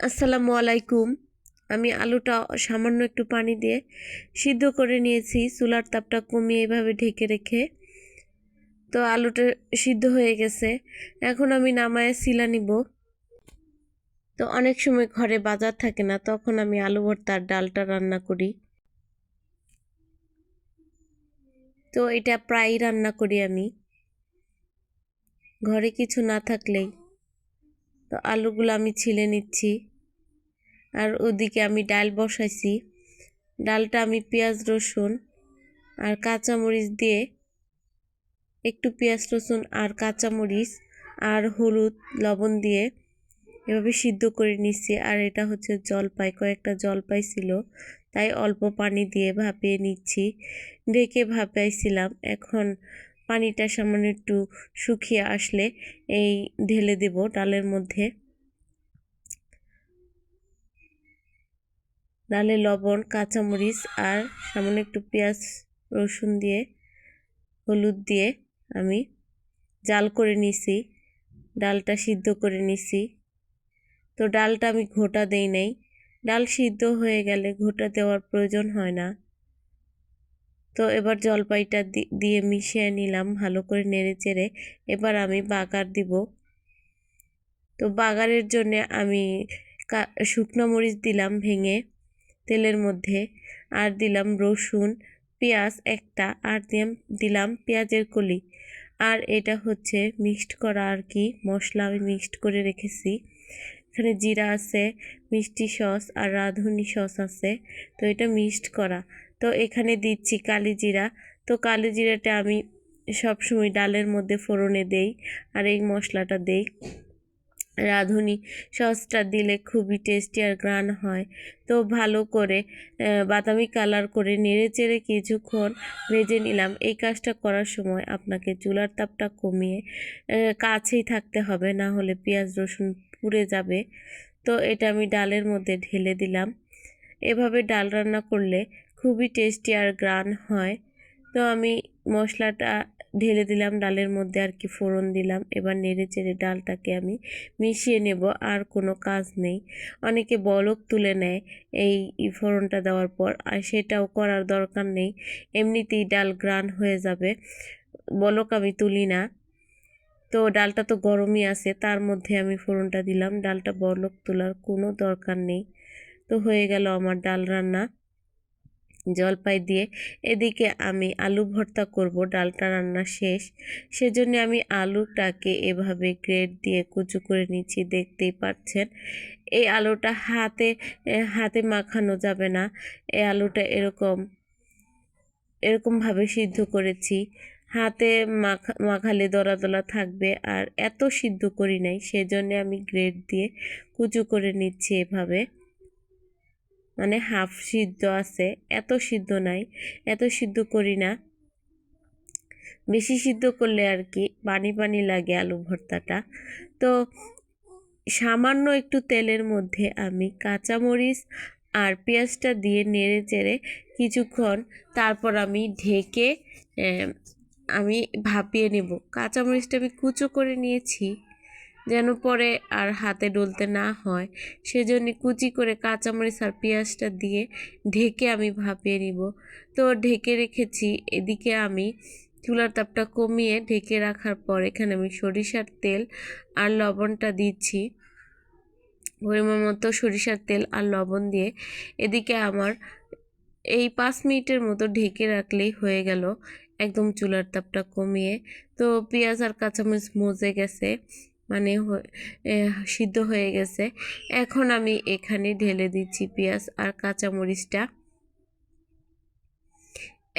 আসসালামু আলাইকুম। আমি আলুটা সামান্য একটু পানি দিয়ে সিদ্ধ করে নিয়েছি, চুলার তাপটা কমিয়ে এভাবে ঢেকে রেখে। তো আলুটা সিদ্ধ হয়ে গেছে। এখন আমি নামায় সিলা নিব। তো অনেক সময় ঘরে বাজার থাকে না, তখন আমি আলু ভর্তার ডালটা রান্না করি। তো এটা প্রায়ই রান্না করি আমি। ঘরে কিছু না থাকলেই। তো আলুগুলো আমি ছিলে নিচ্ছি। আর ওদিকে আমি ডাল বসাইছি। ডালটা আমি পেঁয়াজ, রসুন আর কাঁচামরিচ দিয়ে একটু পেঁয়াজ, রসুন আর কাঁচামরিচ আর হলুদ, লবণ দিয়ে এভাবে সিদ্ধ করে নিচ্ছি আর এটা হচ্ছে জলপাই, কয়েকটা জলপাই ছিল, তাই অল্প পানি দিয়ে ভাপিয়ে নিচ্ছি। ঢেকে ভাপাইছিলাম এখন পানিটা সামান্য একটু শুকিয়ে আসলে এই ঢেলে দেব ডালের মধ্যে। ডালে লবণ, কাঁচামরিচ আর সামান্য একটু পেঁয়াজ রসুন দিয়ে, হলুদ দিয়ে আমি জাল করে নিছি। ডালটা সিদ্ধ করে নিছি। তো ডালটা আমি ঘোটা দেই নাই। ডাল সিদ্ধ হয়ে গেলে ঘোটা দেওয়ার প্রয়োজন হয় না। তো এবার জলপাইটা দিয়ে মিশিয়ে নিলাম ভালো করে নেড়ে চেড়ে। এবার আমি বাগার দিব। তো বাগারের জন্য আমি শুকনো মরিচ দিলাম ভেঙে। তেলের মধ্যে আর দিলাম রসুন, পেঁয়াজ একটা, আর দিলাম দিলাম পেঁয়াজের কলি। আর এটা হচ্ছে মিক্সড করা আর কি, মশলা আমি মিক্সড করে রেখেছি। এখানে জিরা আছে, মিষ্টি সস আর রাঁধুনি সস আছে, তো এটা মিক্সড করা। তো এখানে দিচ্ছি কালি জিরা। তো কালি জিরাটা আমি সবসময় ডালের মধ্যে ফোড়নে দেই আর এই মশলাটা দেই। রাঁধুনি। সসটা দিলে খুবই টেস্টি আর গ্রান হয়। তো ভালো করে বাদামি কালার করে নেড়ে চেড়ে কিছুক্ষণ ভেজে নিলাম। এই কাজটা করার সময় আপনাকে চুলার তাপটা কমিয়ে কাছেই থাকতে হবে, না হলে পেঁয়াজ, রসুন পুড়ে যাবে। তো এটা আমি ডালের মধ্যে ঢেলে দিলাম। এভাবে ডাল রান্না করলে খুবই টেস্টি আর গ্রান হয়। তো আমি মশলাটা ঢেলে দিলাম, ডালের মধ্যে আর কি ফোড়ন দিলাম। এবার নেড়ে চেড়ে ডালটাকে আমি মিশিয়ে নেব, আর কোনো কাজ নেই। অনেকে বলক তুলে নেয় এই ফোড়নটা দেওয়ার পর, আর সেটাও করার দরকার নেই। এমনিতেই ডাল গ্রান হয়ে যাবে। বলক আমি তুলি না। তো ডালটা তো গরমই আছে, তার মধ্যে আমি ফোড়নটা দিলাম। ডালটা বলক তোলার কোনো দরকার নেই। তো হয়ে গেল আমার ডাল রান্না। জলপাই দিয়ে এদিকে আমি আলু ভর্তা করব, ডালটা রান্না শেষ। সেজন্য আমি আলুটাকে এভাবে গ্রেড দিয়ে কুচু করে নিচ্ছি, দেখতেই পাচ্ছেন। এই আলুটা হাতে হাতে মাখানো যাবে না। এই আলুটা এরকম, এরকমভাবে সিদ্ধ করেছি। হাতে মাখা, মাখালে দলা দলা থাকবে আর এত সিদ্ধ করি নাই, সেজন্য আমি গ্রেড দিয়ে কুচু করে নিচ্ছি এভাবে। মানে হাফ সিদ্ধ আছে, এত সিদ্ধ নাই, এত সিদ্ধ করি না। বেশি সিদ্ধ করলে আর কি পানি পানি লাগে আলু ভর্তাটা। তো সামান্য একটু তেলের মধ্যে আমি কাঁচামরিচ আর পেঁয়াজটা দিয়ে নেড়ে চেড়ে কিছুক্ষণ তারপর আমি ঢেকে আমি ভাপিয়ে নেব। কাঁচামরিচটা আমি কুচো করে নিয়েছি। যেন পরে আর হাতে ডলতে না হয়। সেজন্য কুচি করে কাঁচামরিচ আর পেঁয়াজটা দিয়ে ঢেকে আমি ভাপিয়ে নিব। তো ঢেকে রেখেছি। এদিকে আমি চুলার তাপটা কমিয়ে ঢেকে রাখার পর এখানে আমি সরিষার তেল আর লবণটা দিচ্ছি। পরিমাণ মতো সরিষার তেল আর লবণ দিয়ে এদিকে আমার এই পাঁচ মিনিটের মতো ঢেকে রাখলেই হয়ে গেল। একদম চুলার তাপটা কমিয়ে। তো পেঁয়াজ আর কাঁচামরিচ মজে গেছে। মানে সিদ্ধ হয়ে গেছে। এখন আমি এখানে ঢেলে দিচ্ছি পেঁয়াজ আর কাঁচামরিচটা।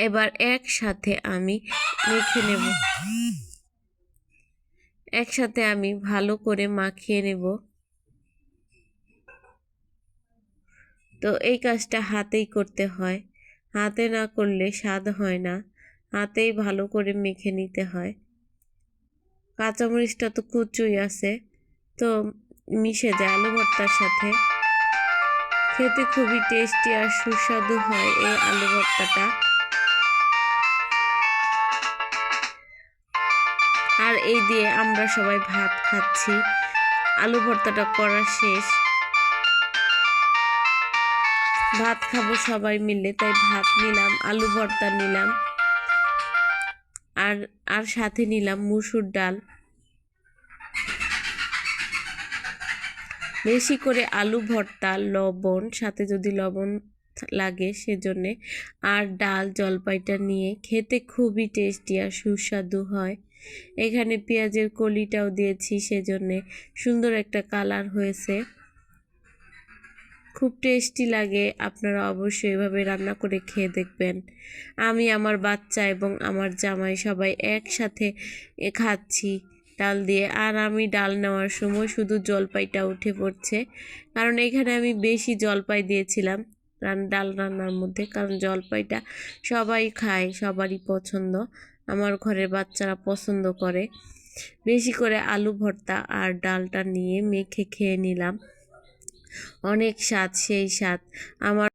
এবার একসাথে আমি মেখে নেব। একসাথে আমি ভালো করে মাখিয়ে নেব। তো এই কাজটা হাতেই করতে হয়। হাতে না করলে স্বাদ হয় না। হাতেই ভালো করে মেখে নিতে হয়। কাঁচামরিচটা তো কুচুই আছে। তো মিশে যায় আলু ভর্তার সাথে। খেতে খুবই টেস্টি আর সুস্বাদু হয় এই আলু ভর্তাটা। আর এই দিয়ে আমরা সবাই ভাত খাচ্ছি। আলু ভর্তাটা করা শেষ। ভাত খাব সবাই মিলে, তাই ভাত নিলাম, আলু ভর্তা নিলাম। আর আর সাথে নিলাম মুসুর ডাল। বেশি করে আলু ভর্তা, লবণ, সাথে যদি লবণ লাগে সেজন্যে। আর ডাল জলপাইটা নিয়ে খেতে খুবই টেস্টি আর সুস্বাদু হয়। এখানে পেঁয়াজের কলিটাও দিয়েছি সেজন্যে। সুন্দর একটা কালার হয়েছে। খুব টেস্টি লাগে। আপনারা অবশ্যই এভাবে রান্না করে খেয়ে দেখবেন। আমি, আমার বাচ্চা এবং আমার জামাই সবাই একসাথে খাচ্ছি ডাল দিয়ে। আর আমি ডাল নেওয়ার সময় শুধু জলপাইটা উঠে পড়ছে। কারণ এখানে আমি বেশি জলপাই দিয়েছিলাম রান, ডাল রান্নার মধ্যে। কারণ জলপাইটা সবাই খায়, সবারই পছন্দ। আমার ঘরের বাচ্চারা পছন্দ করে। বেশি করে আলু ভর্তা আর ডালটা নিয়ে মেখে খেয়ে নিলাম। অনেক স্বাদ সেই স্বাদ। আমার